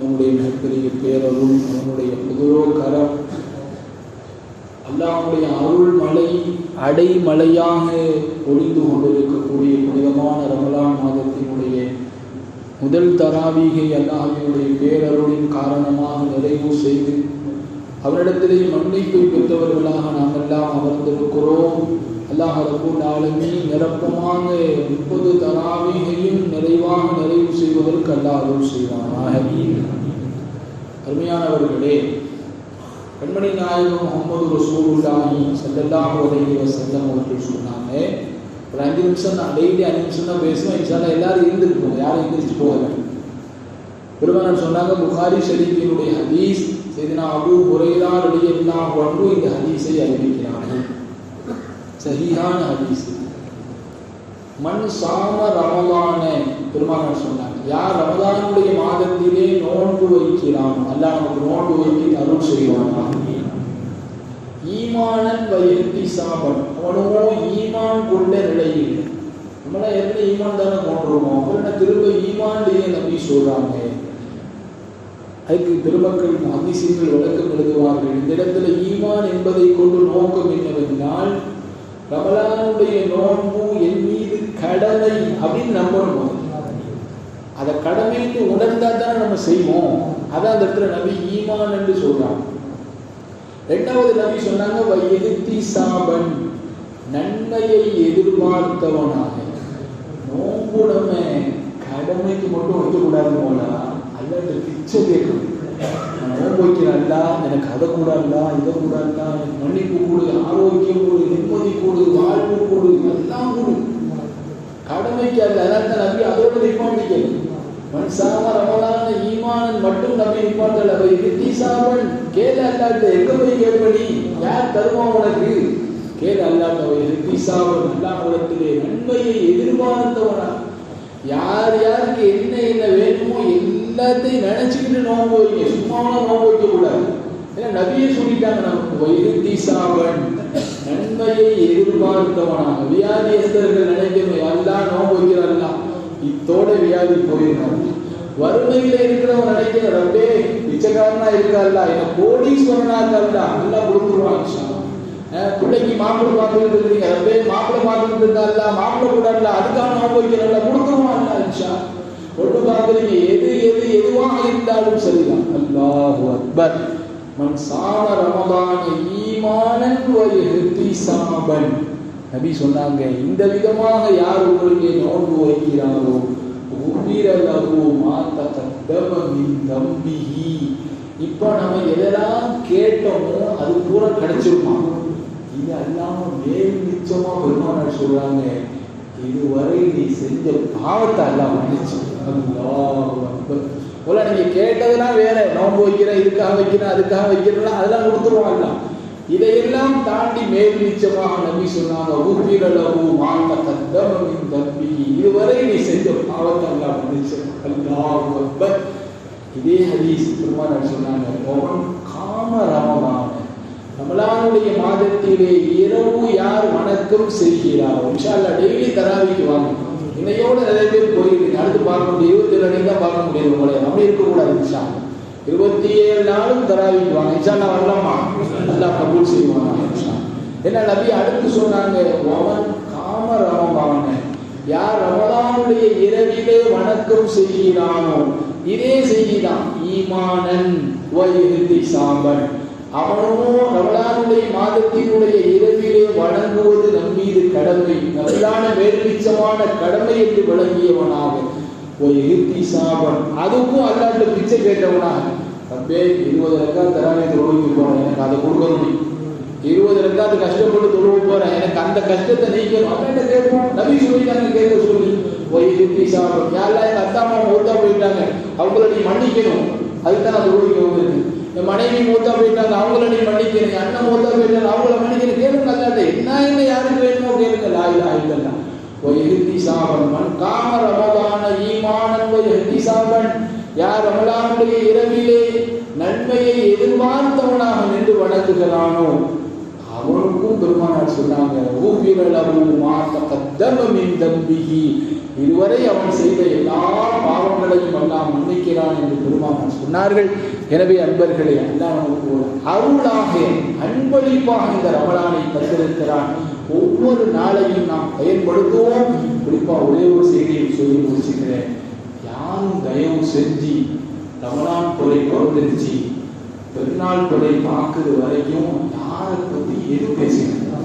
அவனுடைய மிகப்பெரிய பேரருள் அவனுடைய புதுரோ கரம். அல்லாவுடைய அருள் மலை அடைமலையாக ஒளிந்து கொண்டிருக்கக்கூடிய புனிதமான ரமலான் மாதத்தினுடைய முதல் தராவிகை அல்லாஹினுடைய பேரருளின் காரணமாக நிறைவு செய்து அவரிடத்திலே மன்னிப்பை பெற்றவர்களாக நாம் எல்லாம் அமர்ந்திருக்கிறோம். அல்லாஹ் ரபுல் ஆலமீ நிரப்பமாக முப்பது தராவீகையும் நிறைவாக நிறைவு செய்வதற்கு அல்லாஹ் அருள் செய்வானாக. அருமையானவர்களே கண்மணி நாயகம் முகமது ரசூலுல்லாஹி ஸல்லல்லாஹு அலைஹி வஸல்லம் அவர்கள் சொன்னாங்க ஒரு அஞ்சு நிமிஷம் நான் டெய்லி அஞ்சு நிமிஷம் தான் பேசுவேன். இன்ஷால்லா எல்லாரும் போங்க யாரும் எந்திரிச்சு போகல பெருமானார் சொன்னாங்க புகாரி ஷரீஃபினுடைய ஹதீஸ் செய்தினா அபு ஹுரைரா ரலியல்லாஹு அன்ஹு இந்த ஹதீஸை அறிவிக்கிறார்கள். சரியான ஹதீஸ். மண் சாம ரமதான பெருமானார் சொன்னாங்க. யார் ரமதானுடைய மாதத்திலே நோன்பு வைக்கிறான் அல்ல நமக்கு நோன்பு வைத்து அருள் செய்வானா ஈமானன் வயத்தி சாபன் அவனோ ஈமான் கொண்ட நிலையில். நம்மளாம் எப்படி ஈமான் தானே கொண்டுருவோம் அப்புறம் திரும்ப ஈமான்லேயே நம்பி சொல்றாங்க. அதுக்கு பெருமக்கள் அதிசயங்கள் விளக்கம் எழுதுவார்கள். இந்த இடத்துல ஈமான் என்பதை கொண்டு நோக்கம் என்னவென்றால் ரமலானுடைய நோன்பு என் மீது கடமை அப்படின்னு நம்பணும். அதை கடமைக்கு உணர்ந்தா தானே நம்ம செய்வோம். அதான் அந்த இடத்துல நபி ஈமான் என்று சொல்றாங்க. ரெண்டாவது நபி சொன்னாங்க எதிர்த்தி சாபன் நன்மையை எதிர்பார்த்தவனாக. நோன்பு நம்ம கடமைக்கு மட்டும் வைக்கக்கூடாது அதான் இந்த பிச்சை கேட்கணும். நோன்பு வைக்கிறேன்ல எனக்கு அதை கூடாதுல இதை கூடாதுல எனக்கு மன்னிப்பு கூடுதா ஆரோக்கியம் கொடு நிம்மதி கொடு வாழ்வு கொடு எல்லாம் கொடு கடமைக்கு நபி அதோட நிப்பாட்டிக்கணும் மன்சாம ரமலான ஈமானன் மட்டும் நம்பி நிப்பாட்டல் அவை இத்தீசாவன் கேள அல்லாட்ட எங்க போய் கேட்படி யார் தருவா உனக்கு கேள அல்லாட்ட அவை இத்தீசாவன் அல்லாஹ்விடத்திலே நன்மையை எதிர்பார்த்தவனா யார் யாருக்கு என்ன என்ன வேணுமோ எல்லாத்தையும் நினைச்சுக்கிட்டு நோன்பு வைங்க சும்மாவெல்லாம் நோன்பு வைக்க கூடாது ஏன்னா நபியே சொல்லிட்டாங்க நமக்கு வைருத்தி சாவன் நன்மையை எதிர்பார்த்தவனாக வியாதியஸ்தர்கள் நினைக்கணும் எல்லாம் நோன்பு வைக்கிறாங்களா இத்தோட வியாதி வறுமையில இருக்கிறவன் நினைக்கிற ரப்பே பிச்சைக்காரனா இருக்காருல்ல என்ன கோடீஸ்வரனா இருக்காருல்ல நல்லா கொடுத்துருவான் பிள்ளைக்கு மாப்பிள்ளை பார்த்துட்டு இருக்கீங்க ரப்பே மாப்பிள்ளை பார்த்துட்டு இருக்காருல்ல மாப்பிள்ளை கூடாதுல அதுக்காக நான் வைக்கிறல்ல கொடுத்துருவான் இன்ஷா ஒன்று பார்க்குறீங்க எது எது எதுவாக இருந்தாலும் சரிதான். அல்லாஹு அக்பர். மன் சாம ரமதான ஈமானன் வயஹ்திசாபன் நபி சொன்னாங்க இந்த விதமாக யார் உங்களுக்கு நோன்பு வைக்கிறாரோ? உபிரலகு மாத்தகத்தம மின் தம்பிஹி இப்போ நம்ம எதெல்லாம் கேட்டோமோ அது பூரா கிடைச்சிருமா? இது அல்லாம மேல் நிச்சயமா பெருமானார் சொல்றாங்க இதுவரை நீ செஞ்ச பாவத்தை எல்லாம் மன்னிச்சு. போல நீங்க கேட்டதெல்லாம் வேற நோம்பு வைக்கிறேன் இதுக்காக வைக்கிறேன் அதுக்காக வைக்கிறேன் அதெல்லாம் கொடுத்துருவாங்க இதையெல்லாம் தாண்டி மேல் நிச்சயமாக நம்பி சொன்னாங்க ஊபிரளவு மாந்த கத்தமின் தம்பி இதுவரை நீ செஞ்ச பாவத்தை எல்லாம் மன்னிச்சு அல்லாஹ் இதே ஹதீஸ் பெருமானார் சொன்னாங்க ஒவன் காம ரமலான ரமலானுடைய மாதத்திலே இரவு யார் வணக்கம் செய்கிறாரோ இன்ஷால்லா டெய்லி தராவிக்கு வாங்க. இன்னையோட நிறைய பேர் போயிருக்கீங்க அடுத்து பார்க்க முடியும் இருபத்தி ரெண்டு தான் பார்க்க முடியும் உங்களை. அப்படி இருக்கக்கூடாது இன்ஷா இருபத்தி ஏழு நாளும் தராவிக்குவாங்க. இஷானா வரலாமா? நல்லா கபூல் செய்வாங்க என்ன நபி அடுத்து சொன்னாங்க அவன் காம ரமலான. யார் ரமதானுடைய இரவிலே வணக்கம் செய்கிறானோ இதே செய்திதான் ஈமானன் சாம்பன். அவனோ ரமலானுடைய மாதத்தினுடைய இரவிலே வணங்குவது நம்மீது கடமை. நல்லான வேறுமிச்சமான கடமை என்று விளங்கியவனாகும் அதுக்கும் அல்லாட்டு பிச்சை கேட்டவனா? தப்பே இருபது ரெக்கா தராமே தொழுவிக்கு போறேன். எனக்கு அதை கொடுக்கணும் இருபது ரெக்காது கஷ்டப்பட்டு தொழுவ போறேன். எனக்கு அந்த கஷ்டத்தை நீக்கணும். அவன்கிட்ட கேட்போம்? நபி சொல்லிட்டாங்க கேட்க சொல்லி. போய் இருத்தி சாப்பிடும் யாரெல்லாம் எங்க அத்தா அம்மா மூத்தா போயிட்டாங்க? அவங்கள நீ மன்னிக்கணும். அதுதான் நான் தொழுவிக்க வந்திருக்கு என் மனைவி மூத்தா போயிட்டாங்க. அவங்கள நீ மன்னிக்கணும். என் அண்ணன் மூத்தா போயிட்டாங்க. அவங்கள மன்னிக்கணும். கேளுங்க அல்லாட்ட. என்ன என்ன யாருக்கு வேணுமோ கேளுங்க. லாயிலா இல்லைன்னா ஒய்ஹி சாபன் மன் காம ஈமானன் யார் ரமலானுடைய இரவிலே நன்மையை எதிர்பார்த்தவனாக நின்று வணங்குகிறானோ அவனுக்கும் பெருமானார் சொன்னாங்க ஊபிரலகு மாத்தகத்தம மின் தம்பிஹி இதுவரை அவன் செய்த எல்லா பாவங்களையும் எல்லாம் மன்னிக்கிறான் என்று பெருமானார் சொன்னார்கள். எனவே அன்பர்களே அல்லாஹ் ஒரு அருளாக அன்பளிப்பாக இந்த ரமலானை தந்திருக்கிறான். ஒவ்வொரு நாளையும் நாம் பயன்படுத்துவோம். குறிப்பா ஒரே ஒரு செய்தியை சொல்லி முடிச்சுக்கிறேன். நானும் தயவு செஞ்சு ரமலான் கொலை பிறந்துருச்சு பெருநாள் கொலை பார்க்குறது வரைக்கும் யாரை பத்தி எது பேசினா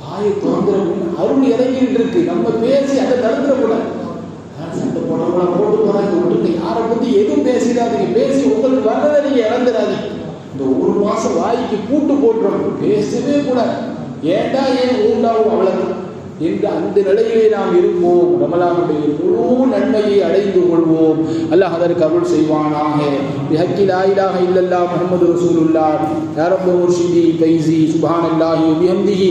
வாயை திறந்துடக்கூடாது அருள் இறங்கிட்டு இருக்கு. நம்ம பேசி அதை தடுத்துடக்கூடாது நான் சண்டை போடக்கூடாது போட்டு போறாங்க விட்டுட்டு யாரை பத்தி எதுவும் பேசிடாதீங்க. பேசி உங்களுக்கு வர்றதை நீங்க இறந்துடாதீங்க இந்த ஒரு மாசம் வாய்க்கு பூட்டு போட்டுறோம். பேசவே கூடாது ஏண்டா ஏன் ஊண்டாவும் அவ்வளவு என்று அந்த நிலையிலே நாம் இருப்போம். ரமலானுடைய முழு அல்லாஹ் அதற்கு அருள் செய்வானாக பிஹக்கி லா இலாஹ இல்லல்லாஹ் முஹம்மது ரசூலுல்லாஹ் யா ரப்ப முர்ஷிதி ஃபைசி சுப்ஹானல்லாஹி வ பிஹம்திஹி